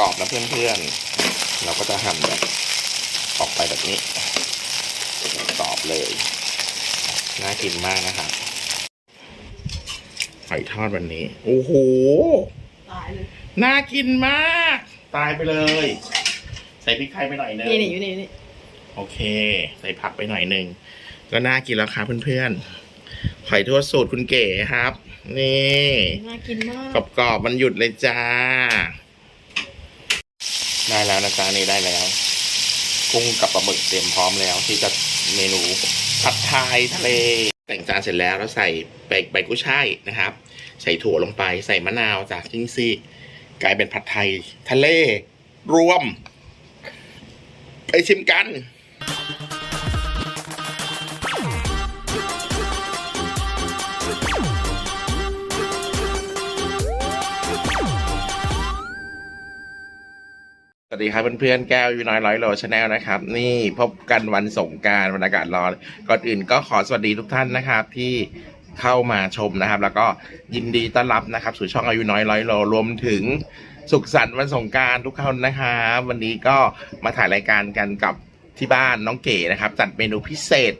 รอบๆนะเพื่อนๆ เราก็จะหั่นแบบออกไปแบบนี้กรอบเลย น่ากินมากนะครับหอยทอดวันนี้ โอ้โหตายเลยน่ากินมาก ตายไปเลย ใส่พริกไทยไปหน่อยนึงนี่นี่อยู่นี่นี่โอเค ใส่ผักไปหน่อยหนึ่งก็น่ากินแล้วครับเพื่อนๆหอยทอดสูตรคุณเก๋ครับ นี่ น่ากินมากกรอบๆมันหยุดเลยจ้า ได้แล้วนะจ๊ะนี่ได้แล้ว กุ้งกับปลาหมึกเตรียมพร้อมแล้ว ที่จะเมนูผัดไทยทะเล แต่งจานเสร็จแล้วแล้วใส่ใบใบกุ้ยช่ายนะครับ ใส่ถั่วลงไปใส่มะนาวจากจิ้งซี่กลายเป็นผัดไทย ทะเล รวม ไปชิมกัน ดีครับเพื่อนๆแก้วอยูน้อยร้อยโลชาแนลนะครับ นี่พบกันวันสงการบรรยากาศร้อนก่อนอื่นก็ขอสวัสดีทุกท่านนะครับที่เข้ามาชมนะครับ แล้วก็ยินดีต้อนรับนะครับ สู่ช่องอายุน้อยร้อยโลรวมถึงสุขสันต์วันสงการทุกคนนะครับวันนี้ก็มาถ่ายรายการกันกับที่บ้านน้องเก๋นะครับจัดเมนูพิเศษ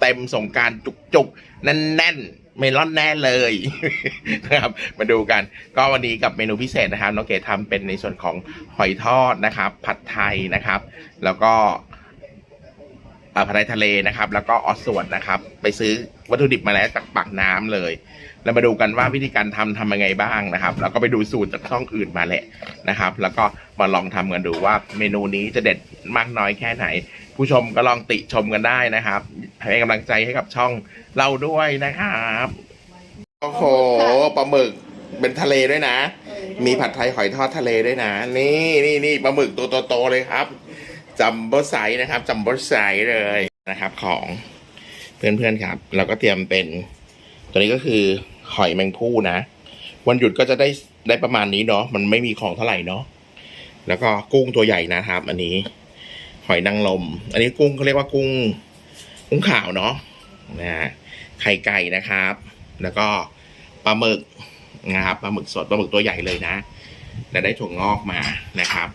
เต็มๆสงการจุกๆแน่นๆ เมลอนแน่เลยนะครับมาดูกัน ก็วันนี้กับเมนูพิเศษนะครับน้องเก๋ทำเป็นในส่วนของหอยทอดนะครับ ผัดไทยนะครับ แล้วก็ผัดไทยทะเลนะครับ แล้วก็ออสส่วนนะครับ ไปซื้อวัตถุดิบมาแล้วจากปากน้ำเลย แล้วมาดูกันว่าวิธีการทำทำยังไงบ้างนะครับ แล้วก็ไปดูสูตรจากช่องอื่นมาแหละนะครับ แล้วก็มาลองทำกันดูว่าเมนูนี้จะเด็ดมากน้อยแค่ไหน ผู้ชมก็ลองติชมกันได้นะครับให้กำลังใจให้กับช่องเราด้วยนะครับโอ้โหปลาหมึกเป็นทะเลด้วยนะ มีผัดไทยหอยทอดทะเลด้วยนะ นี่นี่นี่ปลาหมึกตัวโตๆเลยครับจัมโบ้ไซส์นะครับจัมโบ้ไซส์เลยนะครับ ของเพื่อนๆครับ เราก็เตรียมเป็น ตัวนี้ก็คือหอยแมงผู้นะ วันหยุดก็จะได้ได้ประมาณนี้เนาะมันไม่มีของเท่าไหร่เนาะแล้วก็กุ้งตัวใหญ่นะครับ อันนี้ หอยนางรมอันนี้กุ้งเขาเรียกว่ากุ้ง กุ้งขาวเนาะนะฮะไข่ไก่นะครับ แล้วก็ปลาหมึกนะครับปลาหมึกสดปลาหมึกตัวใหญ่เลยนะแล้วได้ถั่วงอกมานะครับ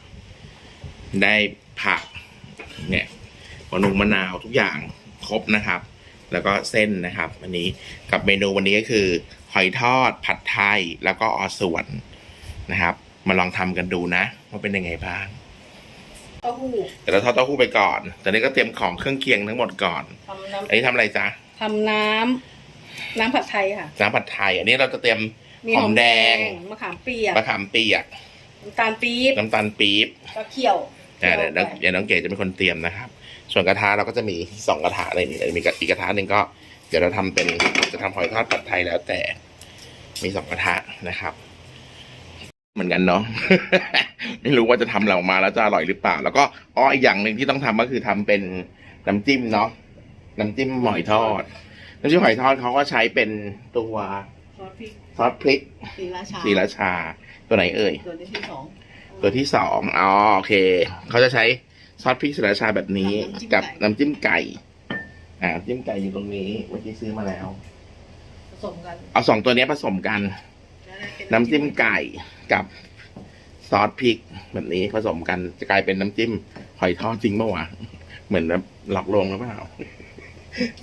ได้ผักเนี่ยมะนุงมะนาวทุกอย่างครบนะครับ แล้วก็เส้นนะครับอันนี้กับเมนูวันนี้ก็คือหอยทอดผัดไทยแล้วก็ออส่วนนะครับ มาลองทำกันดูนะว่าเป็นยังไงบ้างเต้าหู้เดี๋ยวเราทอดเต้าหู้ไปก่อนตอนนี้ก็เตรียมของเครื่องเคียงทั้งหมดก่อนทำน้อันนี้ทำอะไรจ๊ะำทำน้ำน้ำผัดไทยค่ะน้ำผัดไทย อันนี้เราจะเตรียมมีหอมแดงมะขามเปียกมะขามเปียกน้ำตาลปี๊บน้ำตาลปี๊บก็เคี่ยวอ่าเดี๋ยวน้องไปเดี๋ยวน้องเก๋จะเป็นคนเตรียมนะครับ ส่วนกระทะเราก็จะมีสองกระทะเลยนี่มีอีกกระทะหนึ่งก็ เดี๋ยวเราทำเป็นจะทำหอยทอดผัดไทยแล้วแต่มีสองกระทะนะครับ เหมือนกันเนาะไม่รู้ว่าจะทำเราออกมาแล้วจะอร่อยหรือเปล่า แล้วก็อ๋ออีกอย่างหนึ่งที่ต้องทำก็คือทำเป็นน้ำจิ้มเนาะน้ำจิ้มหอยทอดน้ำจิ้มหอยทอดเขาก็ใช้เป็นตัวซอสพริกซอสพริกสีราชาศรีราชา ตัวไหนเอ่ย ตัวที่สองตัวที่สองอ๋อโอเค เขาจะใช้ ซอสพริกศรีราชาแบบนี้ กับน้ำจิ้มไก่ อ่าน้ำจิ้มไก่อยู่ตรงนี้เมื่อกี้ซื้อมาแล้ว ผสมกันเอาสองตัวนี้ผสมกัน แล้วได้เป็นน้ำจิ้มไก่กับซอสพริกแบบนี้ผสมกันจะกลายเป็นน้ำจิ้มหอยทอดจริงเมื่อวะเหมือนแบบหลอกลวงหรือเปล่า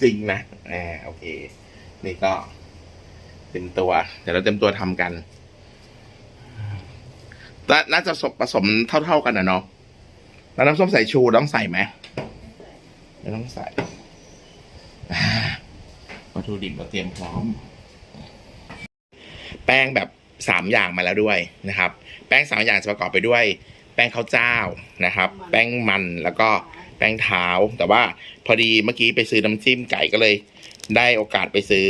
จริงนะอ่าโอเค นี่ก็เต็มตัวเดี๋ยวเราเต็มตัวทำกันแต่น่าจะผสมเท่า ๆกันนะเนาะ แล้วน้ำส้มสายชูต้องใส่ไหมไม่ต้องใส่อ่าวัตถุดิบเราเตรียมพร้อม แป้งแบบสามอย่างมาแล้วด้วยนะครับ แป้งสามอย่างจะประกอบไปด้วย แป้งข้าวเจ้านะครับ แป้งมันแล้วก็แป้งเท้า แต่ว่าพอดีเมื่อกี้ไปซื้อน้ำจิ้มไก่ก็เลย ได้โอกาสไปซื้อ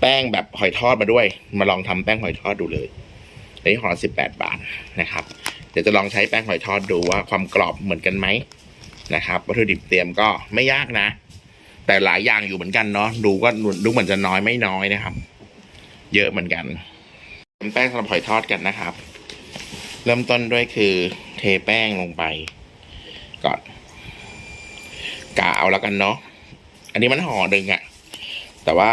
แป้งแบบหอยทอดมาด้วย มาลองทำแป้งหอยทอดดูเลยอันนี้ห่อสิบแปดบาทนะครับ เดี๋ยวจะลองใช้แป้งหอยทอดดูว่าความกรอบเหมือนกันไหมนะครับ วัตถุดิบเตรียมก็ไม่ยากนะ แต่หลายอย่างอยู่เหมือนกันเนาะดูก็ดูเหมือนจะน้อยไม่น้อยนะครับ เยอะเหมือนกันทำแป้งสำหรับหอยทอดกันนะครับ เริ่มต้นด้วยคือเทแป้งลงไปก่อนกะเอาแล้วกันเนาะอันนี้มันห่อหนึ่งอะแต่ว่า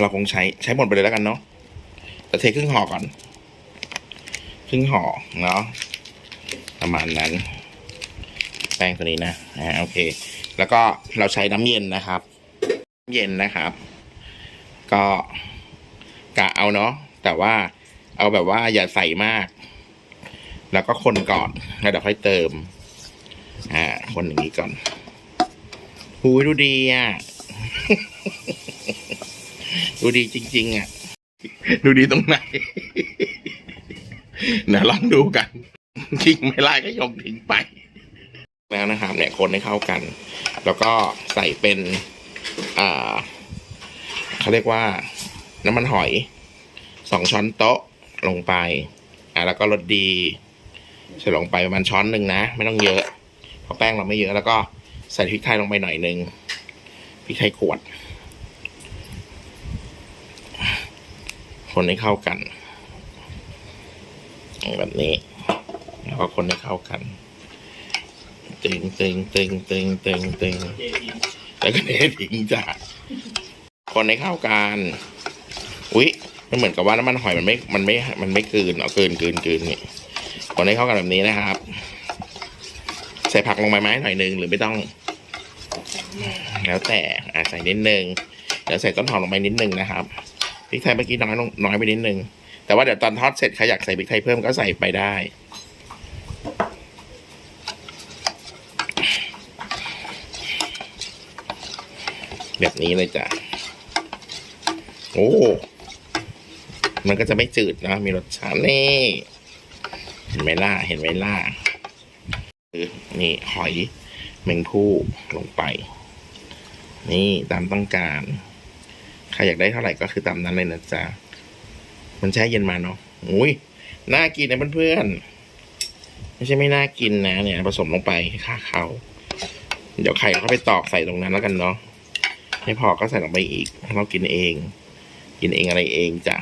เราคงใช้ใช้หมดไปเลยแล้วกันเนาะแต่เทครึ่งห่อก่อน รึ่งห่อเนาะประมาณนั้น แป้งตัวนี้นะอ่าโอเค แล้วก็เราใช้น้ำเย็นนะครับน้ำเย็นนะครับ ก็กะเอาเนาะแต่ว่าเอาแบบว่าอย่าใส่มาก แล้วก็คนก่อนแล้วเดี๋ยวค่อยเติม อ่า คนอย่างนี้ก่อนหูยดูดีอะดูดีจริง ๆ อะ ดูดีตรงไหน เดี๋ยวลองดูกันทิ้งไม่ไล่ก็ยกทิ้งไปแล้วนะครับ เนี่ยคนให้เข้ากัน แล้วก็ใส่เป็น อ่าเขาเรียกว่า น้ำมันหอยสองช้อนโต๊ะลงไป อ่าแล้วก็รสดีใส่ลงไปประมาณช้อนหนึ่งนะ ไม่ต้องเยอะ เพราะแป้งเราไม่เยอะแล้วก็ใส่พริกไทยลงไปหน่อยหนึ่งพริกไทยขวด คนให้เข้ากัน แบบนี้ แล้วก็คนให้เข้ากันตึงตึงตึงตึงตึงตึงแล้วก็เททิ้งจ้ะคนให้เข้ากันอุ๊ยมันเหมือนกับว่าน้ำมันหอยมันไม่ มันไม่ มันไม่กืน เอากืนกืนกืนนี่คนให้เข้ากันแบบนี้นะครับ ใส่ผักลงไปไหมหน่อยหนึงหรือไม่ต้อง แล้วแต่อะใส่นิดนึง เดี๋ยวใส่ต้นหอมลงไปนิดนึงนะครับพริกไทยเมื่อกี้น้อยลงน้อยไปนิดนึง แต่ว่าเดี๋ยวตอนทอดเสร็จใครอยากใส่พริกไทยเพิ่มก็ใส่ไปได้ แบบนี้เลยจ้ะ โอ้ มันก็จะไม่จืดนะ มีรสชาตินี่เห็นไหมล่ะเห็นไหมล่ะนี่หอยแมงผู้ลงไป นี่ตามต้องการ ใครอยากได้เท่าไหร่ก็คือตามนั้นเลยนะจ๊ะ มันแช่เย็นมาเนาะอุ้ยน่ากินนะเพื่อนๆไม่ใช่ไม่น่ากินนะเนี่ย ผสมลงไปค่าเขาเดี๋ยวไข่เขาไปตอกใส่ตรงนั้นแล้วกันเนาะไม่พอก็ใส่ลงไปอีกเรากินเอง กินเองอะไรเองจ้ะ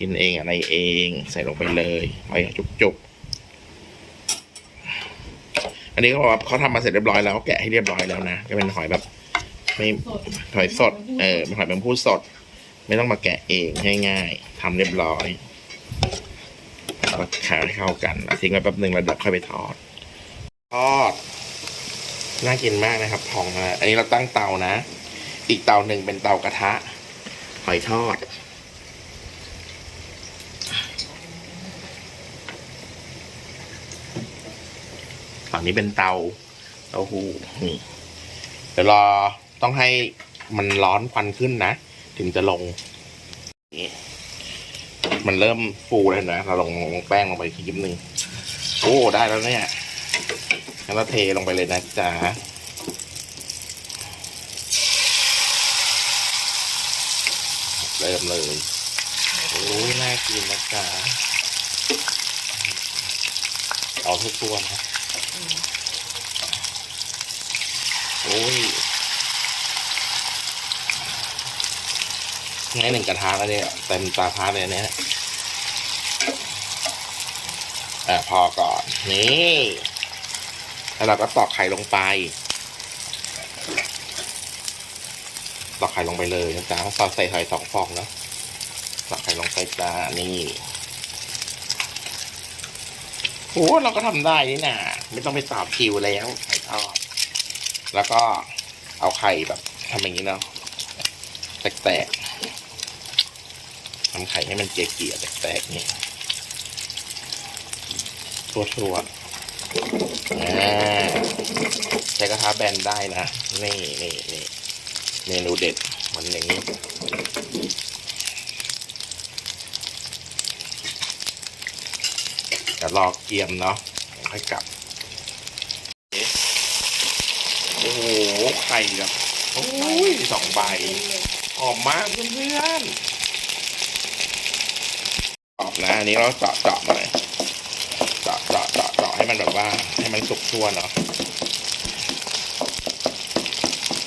กินเองอะไรเอง ใส่ลงไปเลยไปจุกๆอันนี้เขาบอกว่าเขาทำมาเสร็จเรียบร้อยแล้วแกะให้เรียบร้อยแล้วนะก็เป็นหอยแบบ ไม่หอยสด เออเป็นหอยแมงผู้สด ไม่ต้องมาแกะเองง่ายๆทำเรียบร้อยแล้วขายให้เข้ากันทิ้งไว้แป๊บหนึ่งแล้วเดี๋ยวค่อยไปทอด ทอด น่ากินมากนะครับพองนะอันนี้เราตั้งเตานะ อีกเตาหนึ่งเป็นเตากระทะ หอยทอด ฝั่งนี้เป็นเตาเตาหูนี่เดี๋ยวรอต้องให้มันร้อนควันขึ้นนะ ถึงจะลงมันเริ่มฟูแล้วนะเราลงลงแป้งลงไปอีนิดนึงโอ้ได้แล้วเนี่ยงั้นเราเทลงไปเลยนะจ๊ะเริ่มเลยโอ้ยน่ากินนะจ๊ะเอาทุกตัวนะโอ้ย ง่หนึ่งกระทะแล้วเนี่ยเต็มตาพาเลยเนี่ยอะพอก่อนนี่แล้วเราก็ตอกไข่ลงไป ตอกไข่ลงไปเลยนะจ๊ะซอสใส่ไข่สองฟองเนะตอกไข่ลงไปจ้านี่โอ้เราก็ทำได้นี่นะไม่ต้องไปตอบคิวแล้วไข่ทอดแล้วก็เอาไข่แบบทำอย่างนี้เนาะแตกๆ ทำไข่ให้มันเกลี่ยแตกๆนี่ทั่วๆอ่าใช้กระทะแบนได้นะนี่นี่นี่เมนูเด็ดมันอย่างนี้เดี๋ยวรอเกียมเนาะค่อยกลับ โอ้โห ไข่แบบโอ้ยสองใบหอมมากเพื่อนๆ รอบนะอันนี้เราเจาะเจาะหน่อยเจาะเจาะเจาะเจาะให้มันแบบว่า ให้มันสุกทั่วเนาะ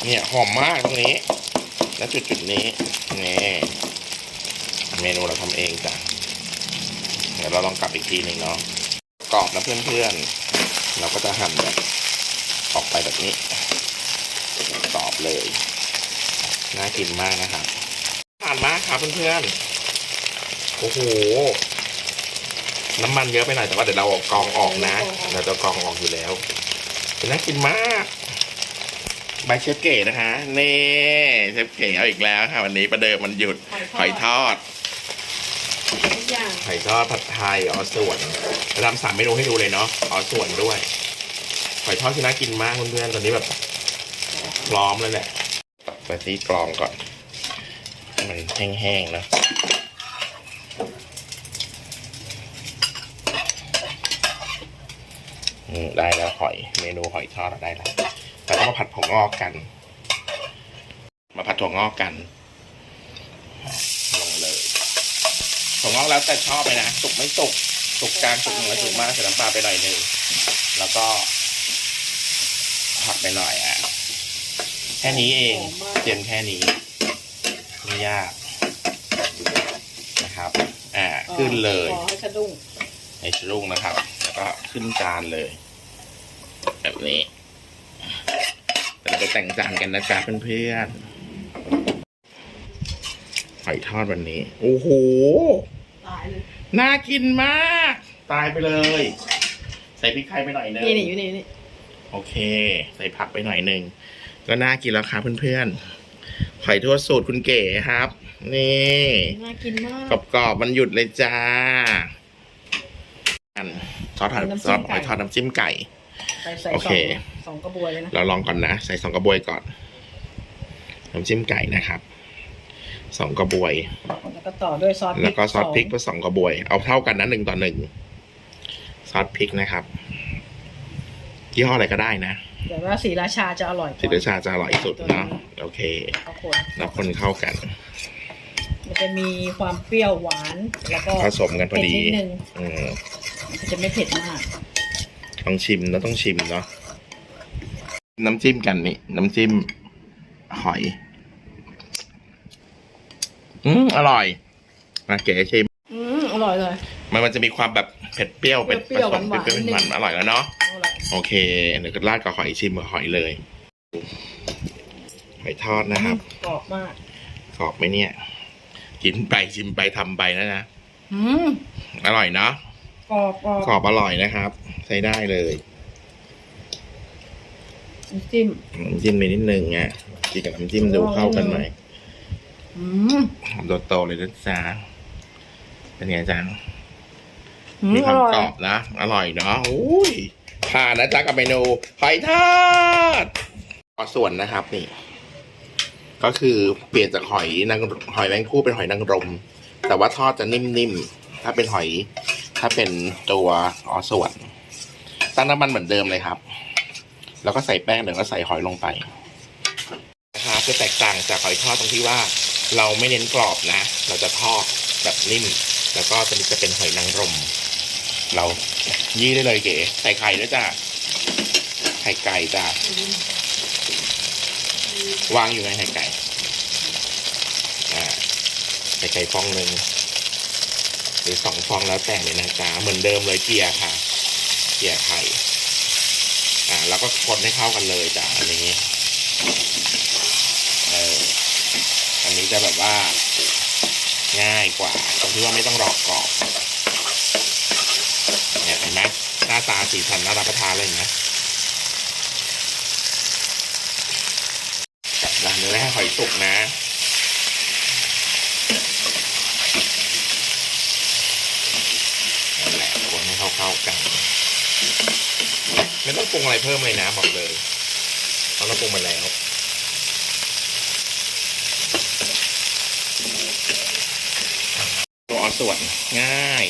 เนี่ยหอมมากตรงนี้ แล้วจุดจุดๆนี้นี่เมนูเราทำเองจ้ะเดี๋ยวเราลองกลับอีกทีหนึ่งเนาะกรอบนะเพื่อนๆ เราก็จะหั่นแบบออกไปแบบนี้ตอบเลย น่ากินมากนะครับทานมากครับเพื่อนๆ โอ้โห น้ำมันเยอะไปหน่อยแต่ว่าเดี๋ยวเราเอากรองออกนะเราจะกรองออกอยู่แล้วน่ากินมากใบเชฟเก๋นะคะนี่เชฟเก๋เอาอีกแล้วค่ะวันนี้ประเดิมมันหยุดหอยทอดทุกอย่างหอยทอดผัดไทยอ๋อส่วนจะทำสามเมนูให้ดูเลยเนาะอ๋อส่วนด้วยหอยทอดที่น่ากินมากเพื่อนๆตอนนี้แบบพร้อมเลยแหละไปซีกรองก่อนให้มันแห้งๆนะอืม ได้แล้วหอยเมนูหอยทอดเราได้แล้วเราก็มาผัดผงงอกกัน มาผัดถั่วงอกกันลงเลยผมว่าแล้วแต่ชอบเลยนะสุกไม่สุกสุกกลางสุกน้อยสุกมากใส่น้ำปลาไปหน่อยหนึ่งแล้วก็ผัดไปหน่อยอะแค่นี้เองเตรียมแค่นี้ไม่ยากนะครับ อ่าขึ้นเลยขอให้สะดุ้งในชรุงนะครับ แล้วก็ขึ้นจานเลยแบบ นี้เดี๋ยวเราไปแต่งจานกันนะจ๊ะเพื่อนๆหอยทอดวันนี้ โอ้โห ตายเลย น่ากินมาก ตายไปเลย ใส่พริกไทยไปหน่อยนึงนี่นี่อยู่นี่นี่โอเค ใส่ผักไปหน่อยหนึ่งก็น่ากินแล้วครับเพื่อนๆหอยทอดสูตรคุณเก๋ครับ นี่น่ากินมาก กรอบๆมันหยุดเลยจ้าอันซอสทอดน้ำซจิ้อสมหไก่อยทอดน้ำจิ้มไก่ ใส่ใส่โอสเคองสองกระบวยเลยนะเราลองก่อนนะใส่สองกระบวยก่อนน้ำจิ้มไก่นะครับสองกระบวย แล้วก็ต่อด้วยซอสแล้วก็ซอสพริกสก็สองกระบวย เอาเท่ากันนะหนึ่งต่อหนึ่งซอสพริกนะครับยี่ห้ออะไรก็ได้นะองแต่ว่าสีราชาจะอร่อยกสิว่าทชาจะอร่อยสุดเนาะโอเคข้าวโพดแล้วคนเข้ากัน มันจะมีความเปรี้ยวหวานแล้วก็ผสมกันพอเผ็ดดีนิดนึงอืมมันจะไม่เผ็ดมาก ต้องชิมแล้วต้องชิมเนาะน้ำจิ้มกันนี่ น้ำจิ้มหอย อืมอร่อย มาเก๋ชิม อืมอร่อยเลย มันมันจะมีความแบบเผ็ดเปรี้ยวเป็นเปรี้ยวผสมหวานๆเปรี้ยวเป็นนิดนึมันงอร่อยแล้วเนาะ อร่อยโอเค เดี๋ยวก็ราดกับหอยชิมกับหอยเลย หอยทอดนะครับกรอบมาก กรอบไหมเนี่ย กินไปชิมไปทำไปนะนะ อืมอร่อยเนาะก รอบกรอบกรอบอร่อยนะครับ ใช้ได้เลยน้ำจิ้มน้ำจิ้มไปนิดนึงอะกินกับน้ำจิ้มดูเข้ากันหน่อยอืมโดโตเลยนะจ๊ะเป็นไงจ๊ะอืมีมคอวามร่อยกรอบนะ อร่อยเนาะอุ้ยผ่านนะจ๊ะกับเมนูหอยทอดขอส่วนนะครับนี่ ก็คือเปลี่ยนจากหอยนางหอยแมงผู้เป็นหอยนางรม แต่ว่าทอดจะนิ่มๆ ถ้าเป็นหอย ถ้าเป็นตัวออส่วน ตั้งน้ำมันเหมือนเดิมเลยครับ แล้วก็ใส่แป้งเดี๋ยวก็ใส่หอยลงไปนะครับจะแตกต่างจากหอยทอดตรงที่ว่า เราไม่เน้นกรอบนะ เราจะทอดแบบนิ่ม แล้วก็ตัวนี้จะเป็นหอยนางรม เรายี่ได้เลยเก๋ใส่ไข่ด้วจ้ะไข่ไก่จ้ะวางอยู่ในไข่ไก่ อ่าไข่ไก่ฟองหนึ่ง หรือสองฟองแล้วแต่เลยนะจ๊ะเหมือนเดิมเลยเกลี่ยค่ะเกลี่ยไข่อ่าแล้วก็คนให้เข้ากันเลยจ้ะอันนี้เอออันนี้จะแบบว่าง่ายกว่าตรงที่ว่าไม่ต้องรอกรอบเนี่ยเห็นไหมหน้าตาสีสันน่ารับประทานเลยนไหมจับด้านเนื้อให้หอยสุกนะนั่นแหละคนให้ เข้ากัน ไม่ต้องปรุงอะไรเพิ่มเลยนะบอกเลยเพราะเราปรุงมาแล้วตัวอส่วนง่าย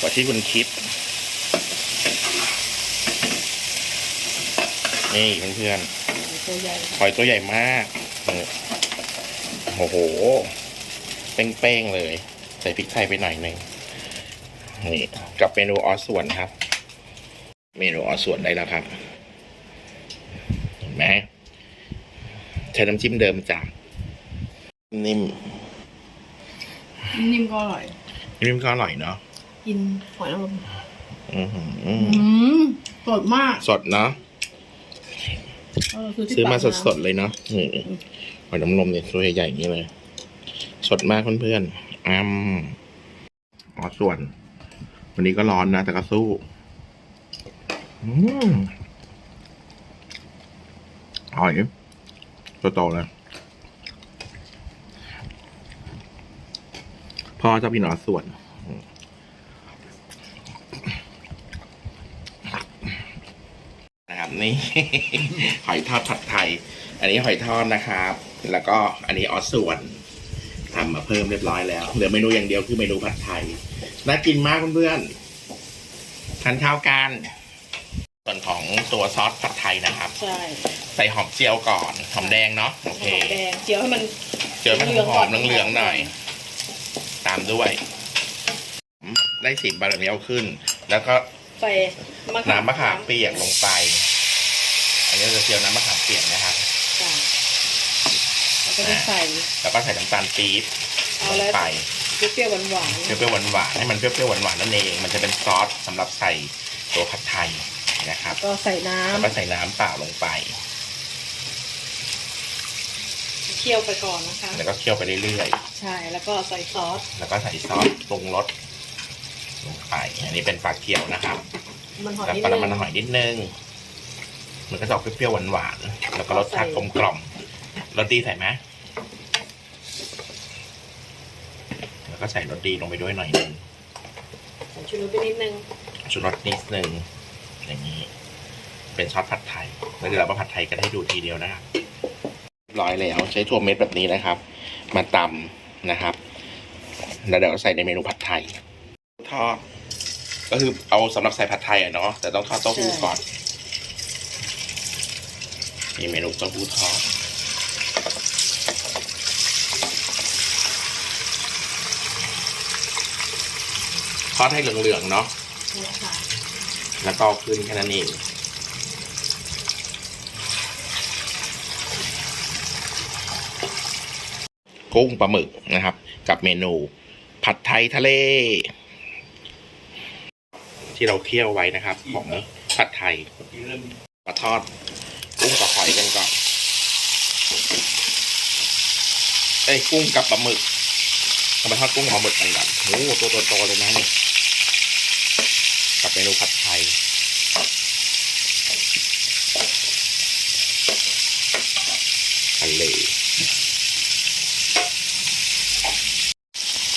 กว่าที่คุณคิด นี่เพื่อนหญ่ๆหอยตัวใหญ่มากโอ้โห เป้งๆเลย ใส่พริกไทยไปหน่อยหนึ่ง นี่กับเมนูออส่วนครับ เมนูออส่วนได้แล้วครับเห็นไหมใช้น้ำจิ้มเดิมจ้ะนิ่มนิ่มก็อร่อยนิ่มก็อร่อยเนาะกินหอยนางรมอื้อหืออืมสดมากสดเนาะเออคือที่ซื้อมาปกน้ำสดๆเลยเนาะนี่หอยนางรมเนี่ยตัวใหญ่ๆอย่างนี้เลย สดมากเพื่อนๆอ้ำอ๋อส่วน วันนี้ก็ร้อนนะ แต่ก็สู้อืมอร่อยโตๆเลยพ่อเจ้าพี่น้อส่วน นะครับ นี่ หอยทอดผัดไทย อันนี้หอยทอดนะครับ แล้วก็อันนี้ออส่วน ทำมาเพิ่มเรียบร้อยแล้วเหลือเมนูอย่างเดียวคือเมนูผัดไทยน่ากินมากเพื่อนๆทานข้าวกันส่วนของตัวซอสผัดไทยนะครับ ใช่ ใส่หอมเจียวก่อนหอมแดงเนาะโอเคหอมแดงเจียวให้มันเจียวให้มันหอมเหลืองๆหน่อย ตามด้วย ได้สีบาร์เนียวขึ้น แล้วก็ใส่มะขามน้ำมะขามเปียกลงไป อันนี้เราจะเจียวน้ำมะขามเปียกนะครับจ้ะ แล้วก็จะใส่ แล้วก็ใส่น้ำตาลปี๊บเอาลงแล้วไปเปรี้ยวๆหวานเปรี้ยวๆหวานๆให้มันเปรี้ยวๆหวานๆนั่นเอง มันจะเป็นซอสสำหรับใส่ตัวผัดไทยนะครับ ๆก็ใส่น้แล้วก็ใส่น้ำเปล่าลงไปำเคี่ยวไปก่อนนะคะ แล้วก็เคี่ยวไปเรื่อยใช่แล้วก็ใส่ซอส ๆ แล้วก็ใส่ซอสปรุงรสลงไป อันนี้เป็นปลาเขียวนะครับ มันหอมแล้วนิดก็นึน้ำมันงหอยนิดนึง มันก็จะออกเปรี้ยวๆหวานๆ แล้วก็รสชาติกลมกล่อม รสดีใส่ไหมแล้วก็ใส่รสดีลงไปด้วยหน่อยนึงใส่ชูรสไปนิดนึงชูรสนิดนึงอย่างนี้ เป็นซอสผัดไทยแล้วเดี๋ยวเรามาผัดไทยกันให้ดูทีเดียวนะครับเรียบร้อยแล้วใช้ถั่วเม็ดแบบนี้นะครับ มาตำนะครับ แล้วเดี๋ยวใส่ในเมนูผัดไทยทอดก็คือเอาสำหรับใส่ผัดไทยอะเนาะแต่ต้องทอดเต้าหู้ก่อนมีเมนูเต้าหู้ทอด ท อดให้เหลืองๆเนาะเนี่ยค่ะแล้วก็เอาขึ้นแค่นั้นเองกุ้งปลาหมึกนะครับ กับเมนู ผัดไทยทะเล ที่เราเคี่ยวไว้นะครับ ของผัดไทยมาทอดกุ้งกับหอยกันก่อนเอ้ยกุ้งกับปลาหมึกเรามาทอดกุ้งกับปลาหมึกกันก่อนโอ้โหตัวโตๆเลยนะนี่กับ เมนูผัดไทยทะเล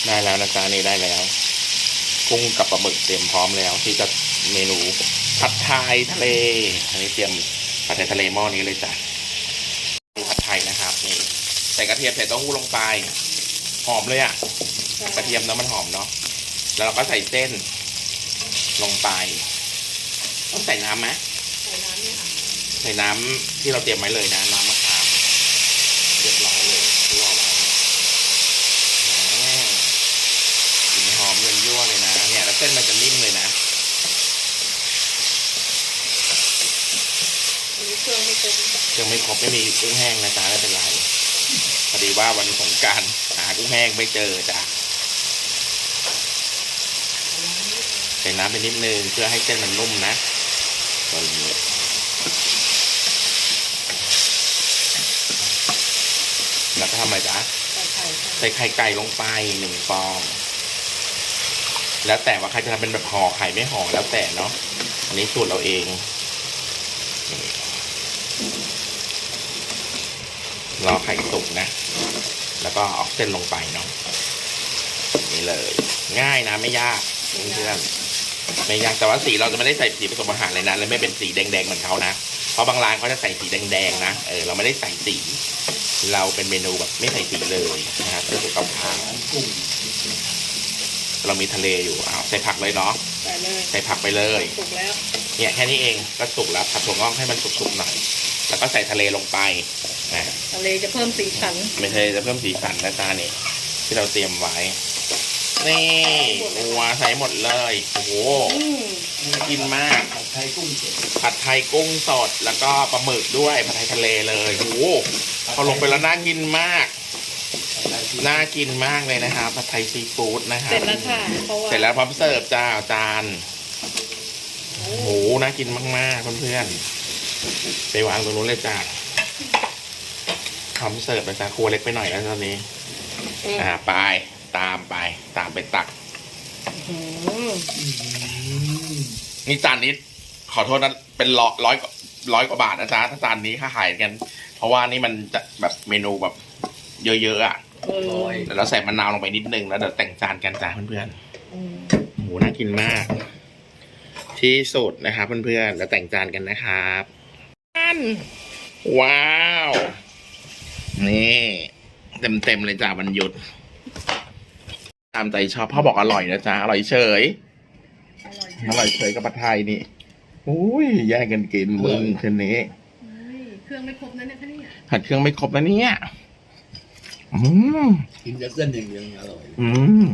ได้แล้วนะจ๊ะนี่ได้แล้วกุ้งกับปลาหมึกเตรียมพร้อมแล้ว ที่จะเมนูผัดไทยทะเลอันนี้เตรียมผัดไทยทะเลหม้อนี้เลยจ้ะผัดไทยนะครับนี่ใส่กระเทียมใส่เต้าหู้ลงไป หอมเลยอะใช่กระเทียมแล้วมันหอมเนาะแล้วเราก็ใส่เส้น ลงไป ต้องใส่น้ำไหมใส่น้ำเนี่ยค่ะใส่น้ำที่เราเตรียมไว้เลยนะน้ำมะขามเรียบร้อยเลยทั่วไว้อ่ากลิ่นหอมเยินยั่วเลยนะ เนี่ย แล้วเส้นมันจะนิ่มเลยนะอันนี้เครื่องไม่เต็มยังไม่ครบไม่มีกุ้งแห้งนะจ๊ะไม่เป็นไรพอดีว่าวันสงกรารหากุ้งแห้งไม่เจอจ้ะ ส่น้ำไปนิดนึงเพื่อให้เส้นมันนุ่มนะตัวนี้แล้วก็ทำอะไรจ๊ะใส่ไข่ไก่ลงไปหนึ่งฟอง แล้วแต่ว่าใครจะทำเป็นแบบห่อไข่ไม่ห่อแล้วแต่เนาะอันนี้สูตรเราเองรอไข่สุกนะ แล้วก็เอาเส้นลงไปเนาะนี่เลย ง่ายนะไม่ยากเพื่อนๆ ไม่ยากแต่ว่าสีเราจะไม่ได้ใส่สีผสมอาหารเลยนะเลยไม่เป็นสีแดงๆเหมือนเขานะเพราะบางร้านเขาจะใส่สีแดงๆนะเออเราไม่ได้ใส่สี เราเป็นเมนูแบบไม่ใส่สีเลยนะครับเพื่อสุขภาพเรามีทะเลอยู่อ้าวใส่ผักเลยเนาะใส่เลยใส่ผักไปเลยสุกแล้วเนี่ยแค่นี้เองก็สุกแล้วผัดถั่วงอกให้มันสุกๆหน่อยแล้วก็ใส่ทะเลลงไปนะทะเลจะเพิ่มสีสันไม่ใช่จะเพิ่มสีสันนะจ๊ะนี่ที่เราเตรียมไว้ นี่นัวใส่หมดเลย โอ้โหอืมน่ากินมาก ผัดไทยกุ้งสดผัดไทยกุ้งสด แล้วก็ปลาหมึกด้วย ผัดไทยทะเลเลย โอ้โหพอลงไปแล้วน่ากินมากผัดไทยซีน่ากินมากเลยนะครับ ผัดไทยซีฟู้ดนะครับ เสร็จแล้วค่ะเพราะว่าเสร็จแล้วพร้อมเสิร์ฟจ้าจาน โอ้โห น่ากินมากๆเพื่อนๆ ไปวางตรงนู้นเลยจ้าพร้อมเสิร์ฟนะจ๊ะครัวเล็กไปหน่อยแล้วตอนนี้อืมอ่าไป ตามไป ตามไปตักอืมนี่จานนี้ ขอโทษนะ เป็นร้อยร้อยร้อยกว่าบาทนะจ๊ะถ้าจานนี้ค่าขายกัน เพราะว่านี่มันจะแบบเมนูแบบ เยอะๆอะเออร้อยเดี๋ยวเราใส่มะนาวลงไปนิดนึงแล้วเดี๋ยวแต่งจานกันจ้าเพื่อนอืมๆโหน่ากินมาก ที่สุดนะครับเพื่อนๆแล้วแต่งจานกันนะครับอันว้าว นี่ เต็มๆเลยจ้าวันหยุด ตามใจชอบพ่อบอกอร่อยนะจ๊ะอร่อยเฉยอร่อยอร่อยเฉยกับผัดไทยนี่อุ้ยแย่งกันกินมึงคืนนี้เฮ้ยเครื่องไม่ครบนะเนี่ยคะเนี่ยผัดเครื่องไม่ครบนะเนี่ยอืมกินแต่เส้นอย่างเดียวยังอร่อยอืม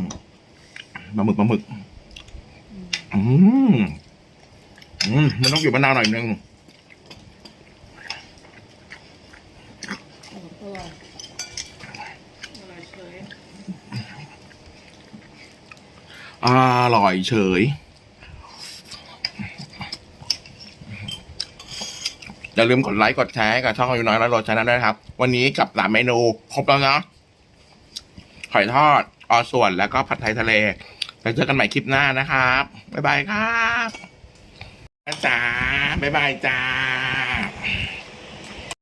ปลาหมึกปลาหมึก อืมอืมมันต้องอยู่มะนาวหน่อยนึง โอ้โหอร่อยอร่อยเฉย อร่อยเฉย อย่าลืมกดไลค์ กดแชร์กับช่องอายุน้อยร้อยโลชนะด้วยนะครับ วันนี้กับสามเมนู ครบแล้วเนาะหอยทอด ออส่วนแล้วก็ผัดไทยทะเลไปเจอกันใหม่คลิปหน้านะครับ บ๊ายบายครับจ้าบ๊ายบายจ้า